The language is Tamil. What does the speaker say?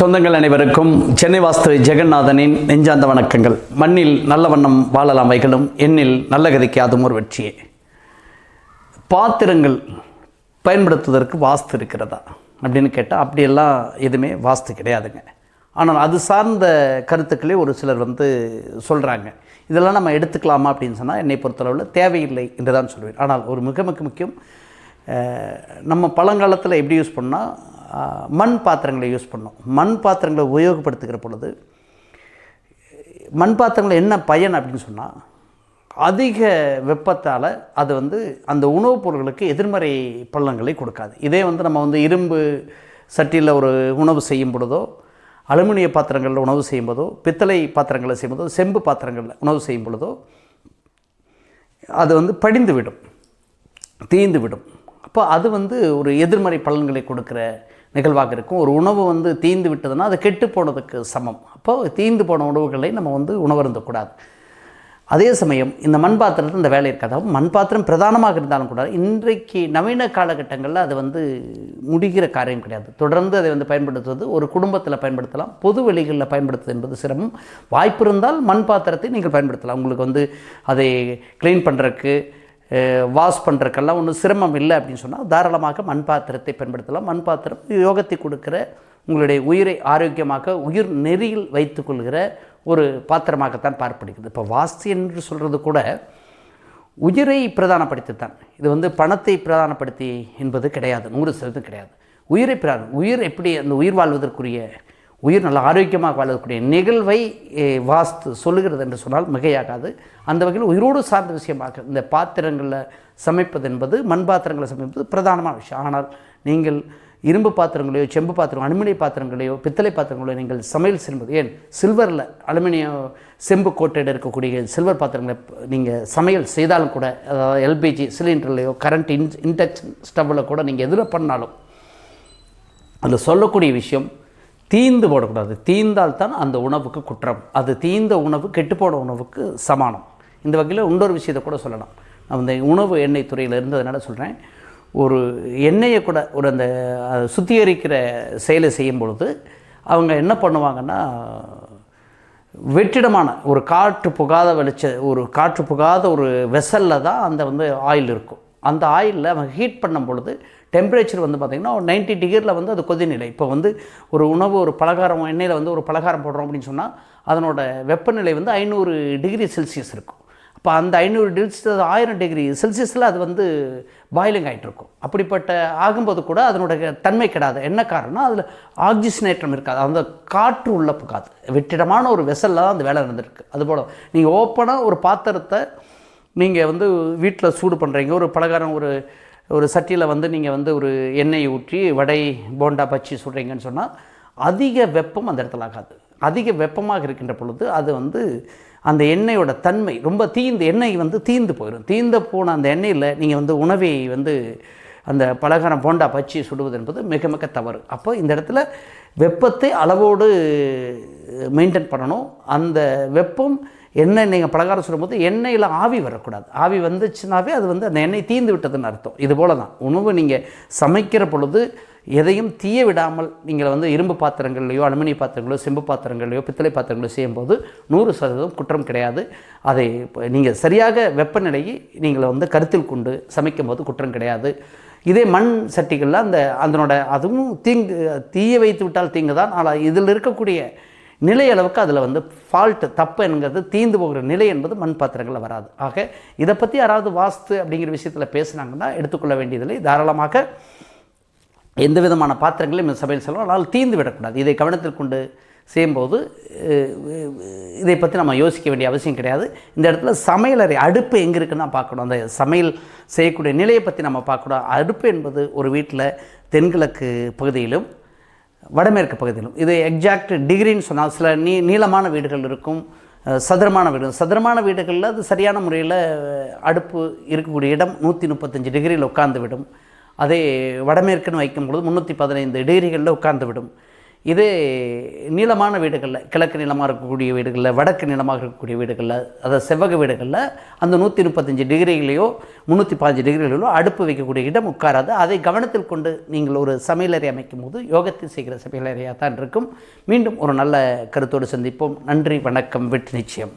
சொந்தங்கள் அனைவருக்கும் சென்னை வாஸ்து ஜெகநாதனின் நெஞ்சாந்த வணக்கங்கள். மண்ணில் நல்ல வண்ணம் வாழலாம் வைகளும் எண்ணில் நல்ல கதைக்கு அதுவும் ஒரு வெற்றியே. பாத்திரங்கள் பயன்படுத்துவதற்கு வாஸ்து இருக்கிறதா அப்படின்னு கேட்டால் அப்படியெல்லாம் எதுவுமே வாஸ்து கிடையாதுங்க. ஆனால் அது சார்ந்த கருத்துக்களே ஒரு சிலர் வந்து சொல்கிறாங்க இதெல்லாம் நம்ம எடுத்துக்கலாமா அப்படின்னு சொன்னால் என்னை பொறுத்தளவில் தேவையில்லை என்று தான் சொல்வேன். ஆனால் ஒரு மிக மிக முக்கியம் நம்ம பழங்காலத்தில் எப்படி யூஸ் பண்ணால் மண் பாத்திரங்களை யூஸ் பண்ணோம். மண் பாத்திரங்களை உபயோகப்படுத்துகிற பொழுது மண் பாத்திரங்களை என்ன பயன் அப்படின்னு சொன்னால் அதிக வெப்பத்தால் அது வந்து அந்த உணவுப் பொருட்களுக்கு எதிர்மறை பள்ளங்களை கொடுக்காது. இதே வந்து நம்ம வந்து இரும்பு சட்டியில் ஒரு உணவு செய்யும் பொழுதோ அலுமினிய பாத்திரங்களில் உணவு செய்யும் போதோ பித்தளை பாத்திரங்களில் செய்யும் போதோ செம்பு பாத்திரங்களில் உணவு செய்யும் பொழுதோ அது வந்து படிந்து விடும் தீந்து விடும் அப்போ அது வந்து ஒரு எதிர்மறை பலன்களை கொடுக்குற நிகழ்வாக இருக்கும். ஒரு உணவு வந்து தீந்து விட்டதுன்னா அது கெட்டு போனதுக்கு சமம். அப்போது தீந்து போன உணவுகளை நம்ம வந்து உணவருந்தக்கூடாது அதே சமயம் இந்த மண் பாத்திரத்தில் இந்த வேலை இருக்காது. மண் பாத்திரம் பிரதானமாக இருந்தாலும் கூட இன்றைக்கு நவீன காலகட்டங்களில் அது வந்து முடிகிற காரியம் கிடையாது. தொடர்ந்து அதை வந்து பயன்படுத்துவது ஒரு குடும்பத்தில் பயன்படுத்தலாம். பொது வெளிகளில் பயன்படுத்துவது என்பது சிரமம். வாய்ப்பு இருந்தால் மண் பாத்திரத்தை நீங்கள் பயன்படுத்தலாம். உங்களுக்கு வந்து அதை க்ளீன் பண்ணுறதுக்கு வாஷ் பண்ணுறக்கெல்லாம் ஒன்றும் சிரமம் இல்லை அப்படின்னு சொன்னால் தாராளமாக மண் பாத்திரத்தை பயன்படுத்தலாம். மண் பாத்திரம் யோகத்தை கொடுக்கிற உங்களுடைய உயிரை ஆரோக்கியமாக உயிர் நெறியில் வைத்துக்கொள்கிற ஒரு பாத்திரமாகத்தான் பார்ப்படுகிறது இப்போ வாஸ்து என்று சொல்கிறது கூட உயிரை பிரதானப்படுத்தித்தான். இது வந்து பணத்தை பிரதானப்படுத்தி என்பது கிடையாது நூறு சதவீதம் கிடையாது. உயிரை பிரதானம் உயிர் எப்படி அந்த உயிர் வாழ்வதற்குரிய உயிர் நல்ல ஆரோக்கியமாக வாழக்கூடிய நிகழ்வை வாஸ்து சொல்லுகிறது என்று சொன்னால் மிகையாகாது. அந்த வகையில் உயிரோடு சார்ந்த விஷயமாக இந்த பாத்திரங்களில் சமைப்பது என்பது மண் பாத்திரங்களை சமைப்பது பிரதானமான விஷயம். ஆனால் நீங்கள் இரும்பு பாத்திரங்களையோ செம்பு பாத்திரம் அலுமினிய பாத்திரங்களையோ பித்தளை பாத்திரங்களையோ நீங்கள் சமையல் செய்யும்போது ஏன் சில்வரில் அலுமினிய செம்பு கோட்டையில் இருக்கக்கூடிய சில்வர் பாத்திரங்களை நீங்கள் சமையல் செய்தாலும் கூட அதாவது எல்பிஜி சிலிண்டர்லையோ கரண்ட் இன் இன்டக்ஷன் ஸ்டவ்வில் கூட நீங்கள் எதில் பண்ணாலும் அதில் சொல்லக்கூடிய விஷயம் தீந்து போடக்கூடாது. தீந்தால் தான் அந்த உணவுக்கு குற்றம். அது தீந்த உணவு கெட்டுப்போன உணவுக்கு சமானம். இந்த வகையில் இன்னொரு விஷயத்தை கூட சொல்லலாம். நான் இந்த உணவு எண்ணெய் துறையில் இருந்ததுனால சொல்கிறேன் ஒரு எண்ணெயை கூட ஒரு அந்த சுத்திகரிக்கிற செயலை செய்யும் பொழுது அவங்க என்ன பண்ணுவாங்கன்னா வெற்றிடமான ஒரு காற்று புகாத வெளிச்ச ஒரு காற்று புகாத ஒரு வெசலில் தான் அந்த வந்து ஆயில் இருக்கும். அந்த ஆயிலில் அவங்க ஹீட் பண்ணும் பொழுது டெம்பரேச்சர் வந்து பார்த்திங்கன்னா ஒரு நைன்ட்டி டிகிரியில் வந்து அது கொதிநிலை. இப்போ வந்து ஒரு உணவு ஒரு பலகாரம் எண்ணெயில் வந்து ஒரு பலகாரம் போடுறோம் அப்படின்னு சொன்னால் அதனோட வெப்பநிலை வந்து ஐநூறு டிகிரி செல்சியஸ் இருக்கும். அப்போ அந்த ஐநூறு டிகிரி ஆயிரம் டிகிரி செல்சியஸில் அது வந்து பாயிலிங் ஆகிட்டுருக்கும் அப்படிப்பட்ட ஆகும்போது கூட அதனுடைய தன்மை கிடாது. என்ன காரணம் அதில் ஆக்சிஜனேற்றம் இருக்காது. அந்த காற்று உள்ள புகாது. வெற்றிடமான ஒரு வெசலில் தான் அந்த வேலை நடந்திருக்கு. அதுபோல் நீங்கள் ஓப்பனாக ஒரு பாத்திரத்தை நீங்கள் வந்து வீட்டில் சூடு பண்ணுறீங்க ஒரு பலகாரம் ஒரு ஒரு சட்டியில் வந்து நீங்கள் வந்து ஒரு எண்ணெய் ஊற்றி வடை போண்டா பச்சி சுடுறீங்கன்னு சொன்னால் அதிக வெப்பம் அந்த இடத்துல ஆகாது. அதிக வெப்பமாக இருக்கின்ற பொழுது அது வந்து அந்த எண்ணெயோட தன்மை ரொம்ப தீந்து எண்ணெய் வந்து தீந்து போயிடும் தீந்த போன அந்த எண்ணெயில் நீங்கள் வந்து உணவை வந்து அந்த பலகாரம் போண்டா பச்சி சுடுவது என்பது மிக மிக தவறு. அப்போ இந்த இடத்துல வெப்பத்தை அளவோடு மெயின்டைன் பண்ணணும். அந்த வெப்பம் எண்ணெய் நீங்கள் பலகாரம் சொல்லும்போது எண்ணெயில் ஆவி வரக்கூடாது. ஆவி வந்துச்சுனாவே அது வந்து அந்த எண்ணெய் தீந்து விட்டதுன்னு அர்த்தம். இது போல தான் உணவு நீங்கள் சமைக்கிற பொழுது எதையும் தீய விடாமல் நீங்கள் வந்து இரும்பு பாத்திரங்கள்லையோ அலுமினிய பாத்திரங்களோ செம்பு பாத்திரங்களையோ பித்தளை பாத்திரங்களோ செய்யும்போது நூறு சதவீதம் குற்றம் கிடையாது. அதை நீங்கள் சரியாக வெப்பநிலையை நீங்கள் வந்து கருத்தில் கொண்டு சமைக்கும் போது குற்றம் கிடையாது. இதே மண் சட்டிகளில் அந்த அதனோட அதுவும் தீங்கு தீய வைத்து விட்டால் தீங்கு தான் ஆனால் இதில் இருக்கக்கூடிய நிலை அளவுக்கு அதில் வந்து ஃபால்ட்டு தப்பு என்கிறது தீந்து போகிற நிலை என்பது மண் பாத்திரங்களில் வராது. ஆக இதை பற்றி யாராவது வாஸ்து அப்படிங்கிற விஷயத்தில் பேசுனாங்கன்னா எடுத்துக்கொள்ள வேண்டியதில்லை. தாராளமாக எந்த விதமான பாத்திரங்களையும் இந்த சமையல் செல்வோம். ஆனால் தீந்து விடக்கூடாது. இதை கவனத்தில் கொண்டு செய்யும்போது இதை பற்றி நம்ம யோசிக்க வேண்டிய அவசியம் கிடையாது. இந்த இடத்துல சமையலறை அடுப்பு எங்கே இருக்குன்னா பார்க்கணும். அந்த சமையல் செய்யக்கூடிய நிலையை பற்றி நம்ம பார்க்கணும் அடுப்பு என்பது ஒரு வீட்டில் தென்கிழக்கு பகுதியிலும் வடமேற்கு பகுதியிலும். இது எக்ஸாக்ட் டிகிரின்னு சொன்னால் சில நீ நீளமான வீடுகள் இருக்கும் சதுரமான வீடு. சதுரமான வீடுகளில் அது சரியான முறையில் அடுப்பு இருக்கக்கூடிய இடம் நூற்றி முப்பத்தஞ்சு டிகிரியில் உட்கார்ந்து விடும். அதே வடமேற்குன்னு வைக்கும் பொழுது முந்நூற்றி பதினைந்து டிகிரிகளில் உட்கார்ந்து விடும். இது நீளமான வீடுகளில் கிழக்கு நிலமாக இருக்கக்கூடிய வீடுகளில் வடக்கு நிலமாக இருக்கக்கூடிய வீடுகளில் அதாவது செவ்வக வீடுகளில் அந்த நூற்றி முப்பத்தஞ்சு டிகிரிகளையோ முந்நூற்றி பாஞ்சு டிகிரிகளிலோ அடுப்பு வைக்கக்கூடிய இடம் உட்காராது. அதை கவனத்தில் கொண்டு நீங்கள் ஒரு சமையலறை அமைக்கும் போது யோகத்தில் செய்கிற சமையலறையாக தான் இருக்கும். மீண்டும் ஒரு நல்ல கருத்தோடு சந்திப்போம். நன்றி வணக்கம் வெற்றி நிச்சயம்.